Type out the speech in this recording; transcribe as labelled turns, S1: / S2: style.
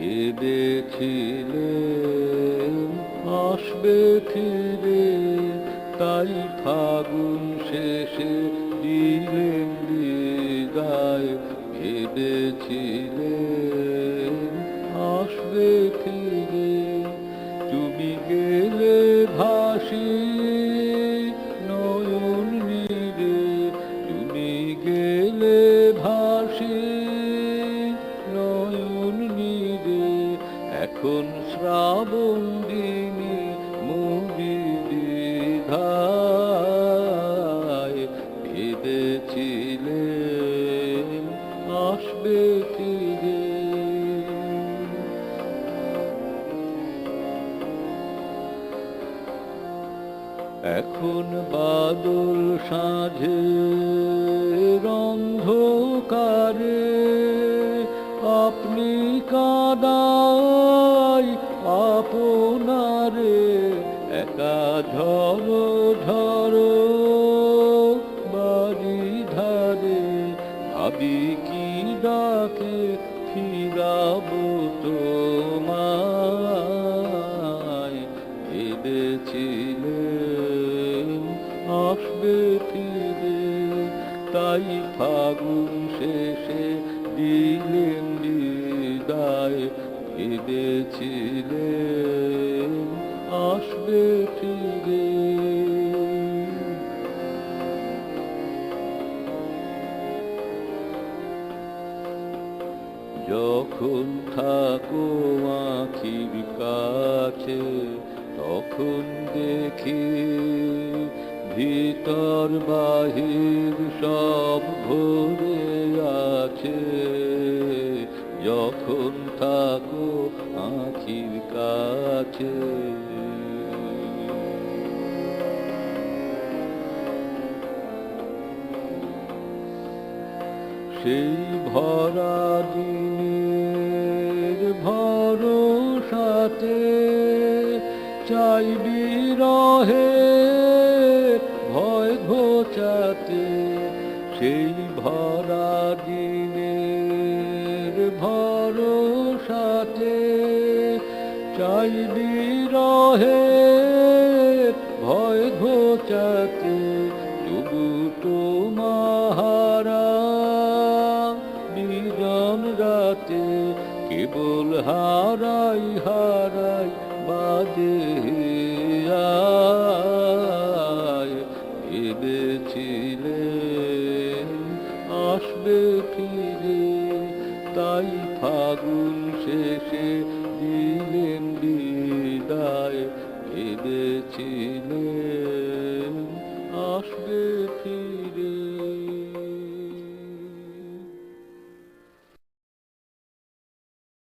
S1: ভেবেছিলে আসবে ফিরে, তাই ফাগুন শেষে দিলেন বিদায় ভেবেছিলে। আসবে ফিরে, তুমি গেলে ভাসি নয়ন নিরে, তুমি গেলে ভাসি এখন শ্রাবণ দিনে মুড়ি দ্বিধায় ভেবেছিলে আসবে ফিরে। এখন বাদল সাঁঝে অন্ধকারে আপনি কাদাই একা ঝড়ো ঝড়ো বাড়ি ধারে। ভাবি কি ডাকে, ফিরাবো তোমায়। ভেবেছিলে আসবে ফিরে, তাই ফাগুন শেষে দিলেন বিদায়। ভেবেছিলে আসবে ফিরে। যখন থাকো আখির কাছে তখন দেখি ভিতর বাহির সব ভরে যখন থাকো আখির কাছে। সেই ভরা দিনের ভরসাতে চাইবি রহে ভয় ঘোচাতে। সেই ভরা দিনের ভরসাতে চাইবি রহে ভয় ঘোচাতে তবু তোমাহারা নিজন রাতে কেবল হারাই হারাই ভেবেছিলে আসবে ফিরে তাই ফাগুন শেষে দিলেন বিদায় ফিরে